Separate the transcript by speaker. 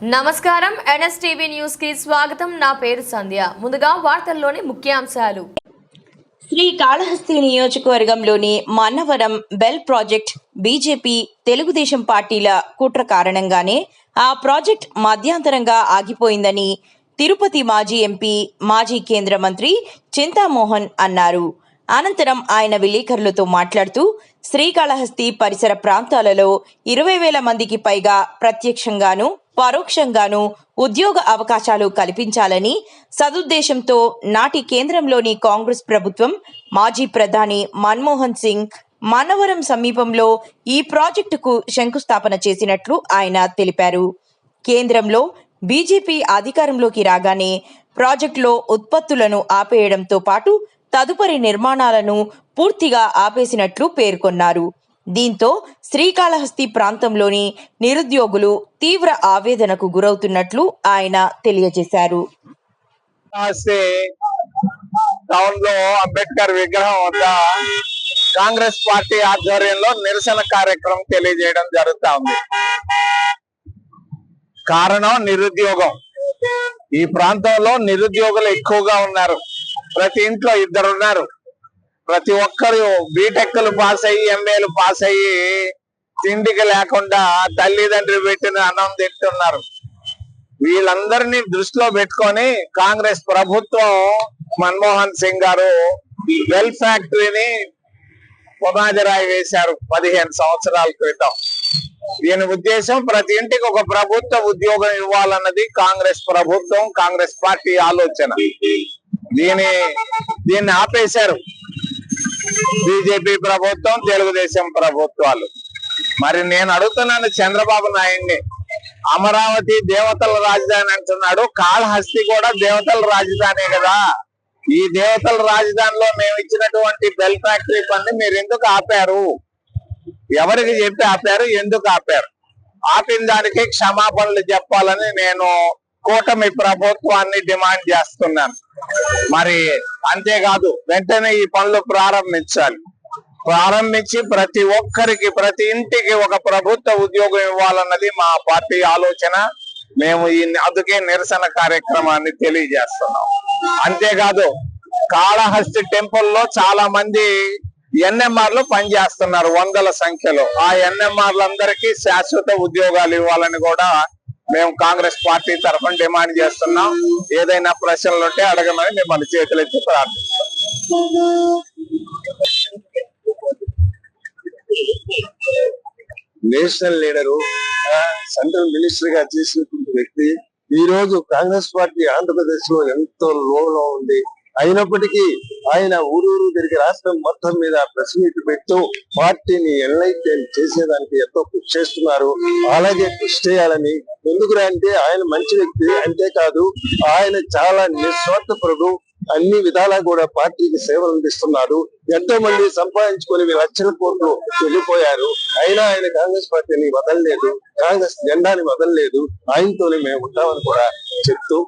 Speaker 1: నమస్కారం. ఎన్ఎస్టీవీ న్యూస్కి స్వాగతం. నా పేరు సంధ్య. ముందుగా వార్తల్లోని ముఖ్యాంశాలు.
Speaker 2: శ్రీకాళహస్తి నియోజకవర్గంలోని Mannavaram BEL project BJP Telugu Desam పార్టీల కుట్ర కారణంగానే ఆ ప్రాజెక్ట్ మధ్యాంతరంగా ఆగిపోయిందని తిరుపతి మాజీ ఎంపీ మాజీ కేంద్ర మంత్రి చింతామోహన్ అన్నారు. అనంతరం ఆయన విలేకరులతో మాట్లాడుతూ శ్రీకాళహస్తి పరిసర ప్రాంతాలలో ఇరవై వేల మందికి పైగా ప్రత్యక్షంగాను పరోక్షంగాను ఉద్యోగ అవకాశాలు కల్పించాలని సదుద్దేశంతో నాటి కేంద్రంలోని కాంగ్రెస్ ప్రభుత్వం మాజీ ప్రధాని మన్మోహన్ సింగ్ మనవరం సమీపంలో ఈ ప్రాజెక్టుకు శంకుస్థాపన చేసినట్లు ఆయన తెలిపారు. కేంద్రంలో బీజేపీ అధికారంలోకి రాగానే ప్రాజెక్టులో ఉత్పత్తులను ఆపేయడంతో పాటు తదుపరి నిర్మాణాలను పూర్తిగా ఆపేసినట్లు పేర్కొన్నారు. దీంతో శ్రీకాళహస్తి ప్రాంతంలోని నిరుద్యోగులు తీవ్ర ఆవేదనకు గురవుతున్నట్లు ఆయన తెలియజేశారు.
Speaker 3: టౌన్లో అంబేద్కర్ విగ్రహం వద్ద కాంగ్రెస్ పార్టీ ఆధ్వర్యంలో నిరసన కార్యక్రమం తెలియజేయడం జరుగుతా ఉంది. కారణం నిరుద్యోగం. ఈ ప్రాంతంలో నిరుద్యోగులు ఎక్కువగా ఉన్నారు. ప్రతి ఇంట్లో ఇద్దరు ఉన్నారు ప్రతి ఒక్కరు బీటెక్లు పాస్ అయ్యి ఎంఏలు పాస్ అయ్యి తిండికి లేకుండా తల్లిదండ్రులు పెట్టిన అన్నం తింటున్నారు. వీళ్ళందరినీ దృష్టిలో పెట్టుకొని కాంగ్రెస్ ప్రభుత్వం మన్మోహన్ సింగ్ గారు వెల్ ఫ్యాక్టరీని పునాదిరాయి వేశారు పదిహేను సంవత్సరాల క్రితం. దీని ఉద్దేశం ప్రతి ఇంటికి ఒక ప్రభుత్వ ఉద్యోగం ఇవ్వాలన్నది కాంగ్రెస్ ప్రభుత్వం కాంగ్రెస్ పార్టీ ఆలోచన. దీని దీన్ని ఆపేశారు. బీజేపీ ప్రభుత్వం తెలుగుదేశం ప్రభుత్వాలు. మరి నేను అడుగుతున్నాను చంద్రబాబు నాయుడిని. అమరావతి దేవతల రాజధాని అంటున్నాడు. కాళహస్తి కూడా దేవతల రాజధానే కదా. ఈ దేవతల రాజధానిలో మేము ఇచ్చినటువంటి బెల్ ఫ్యాక్టరీ పని మీరు ఎందుకు ఆపారు? ఎవరికి చెప్పి ఆపారు? ఎందుకు ఆపారు? ఆపిన దానికి క్షమాపణలు చెప్పాలని నేను కూటమి ప్రభుత్వాన్ని డిమాండ్ చేస్తున్నాను మరి అంతేకాదు వెంటనే ఈ పనులు ప్రారంభించాలి. ప్రారంభించి ప్రతి ఒక్కరికి ప్రతి ఇంటికి ఒక ప్రభుత్వ ఉద్యోగం ఇవ్వాలన్నది మా పార్టీ ఆలోచన. మేము ఈ అందుకే నిరసన కార్యక్రమాన్ని తెలియజేస్తున్నాం. అంతేకాదు కాళహస్తి టెంపుల్లో చాలా మంది ఎన్ఎంఆర్లు పనిచేస్తున్నారు వందల సంఖ్యలో. ఆ ఎన్ఎంఆర్లందరికీ శాశ్వత ఉద్యోగాలు ఇవ్వాలని కూడా మేము కాంగ్రెస్ పార్టీ తరఫున డిమాండ్ చేస్తున్నాం. ఏదైనా ప్రశ్నలు ఉంటే అడగమని మిమ్మల్ని చేతులెత్తి ప్రార్థిస్తాం
Speaker 4: నేషనల్ లీడరు సెంట్రల్ మినిస్టర్గా చేసినటువంటి వ్యక్తి ఈ రోజు కాంగ్రెస్ పార్టీ ఆంధ్రప్రదేశ్లో ఎంతో లోలో ఉంది. అయినప్పటికీ ఆయన ఊరూరు తిరిగి రాష్ట్రం మొత్తం మీద ప్రెస్ మీట్ పెడుతూ పార్టీని ఎన్లైటెన్ చేసేదానికి ఎంతో కృషి చేస్తున్నారు. అలాగే కృషి చేయాలని ఎందుకు అంటే ఆయన మంచి వ్యక్తి అంతేకాదు ఆయన చాలా నిస్వార్థపరుడు అన్ని విధాలా కూడా పార్టీకి సేవలు అందిస్తున్నారు ఎంతో మంది సంపాదించుకొని లక్షల కోట్లు వెళ్ళిపోయారు. అయినా ఆయన కాంగ్రెస్ పార్టీని వదలలేదు కాంగ్రెస్ జెండాని వదలలేదు. ఆయనతోనే మేము ఉంటామని కూడా చెప్తూ